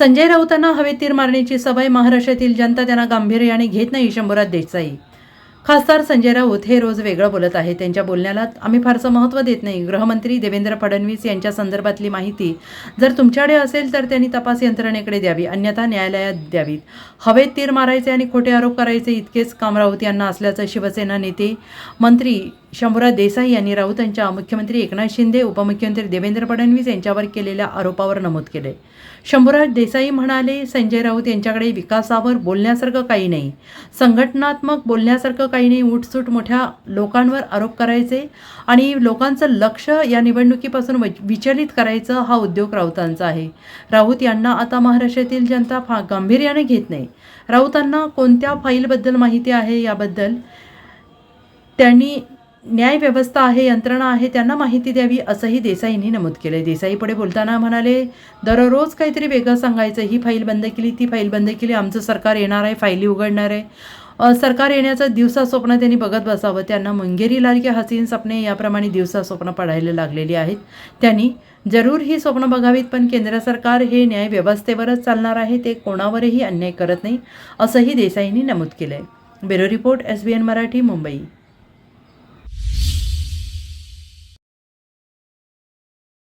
संजय राऊतांना हवेत तीर मारण्याची सवय महाराष्ट्रातील जनता त्यांना गांभीर्याने घेत नाही शंभूराज देसाई. खासदार संजय राऊत हे रोज वेगळं बोलत आहेत. त्यांच्या बोलण्याला आम्ही फारसं महत्त्व देत नाही. गृहमंत्री देवेंद्र फडणवीस यांच्या संदर्भातली माहिती जर तुमच्याकडे असेल तर त्यांनी तपास यंत्रणेकडे द्यावी अन्यथा न्यायालयात द्यावीत. हवेत तीर मारायचे आणि खोटे आरोप करायचे इतकेच काम राऊत यांना असल्याचं शिवसेना नेते मंत्री शंभूराज देसाई यांनी राऊत यांच्या मुख्यमंत्री एकनाथ शिंदे उपमुख्यमंत्री देवेंद्र फडणवीस यांच्यावर केलेल्या आरोपावर नमूद केले. शंभूराज देसाई म्हणाले संजय राऊत यांच्याकडे विकासावर बोलण्यासारखं काही नाही. संघटनात्मक बोलण्यासारखं काही नाही उठसूट मोठ्या लोकांवर आरोप करायचे आणि लोकांचं लक्ष या निवडणुकीपासून विचलित करायचं हा उद्योग राऊतांचा आहे. राऊत यांना आता महाराष्ट्रातील जनता फा गांभीर्याने घेत नाही. राऊतांना कोणत्या फाईलबद्दल माहिती आहे याबद्दल? त्यांनी न्यायव्यवस्था आहे यंत्रणा आहे त्यांना माहिती द्यावी असंही देसाईंनी नमूद केलं देसाई पुढे बोलताना म्हणाले दररोज काहीतरी वेगळं सांगायचं. ही फाईल बंद केली ती फाईल बंद केली. आमचं सरकार येणार आहे फाईली उघडणार आहे. सरकार येण्याचं दिवसा स्वप्न त्यांनी बघत बसावं. त्यांना मुंगेरी लाल की हसीन स्वप्ने याप्रमाणे दिवसा स्वप्न पडायला लागलेली आहेत. त्यांनी जरूर ही स्वप्न बघावीत पण केंद्र सरकार हे न्याय व्यवस्थेवरच चालणार आहे ते कोणावरही अन्याय करत नाही असंही देसाईंनी नमूद केलं आहे bureau report S B N Marathi Mumbai.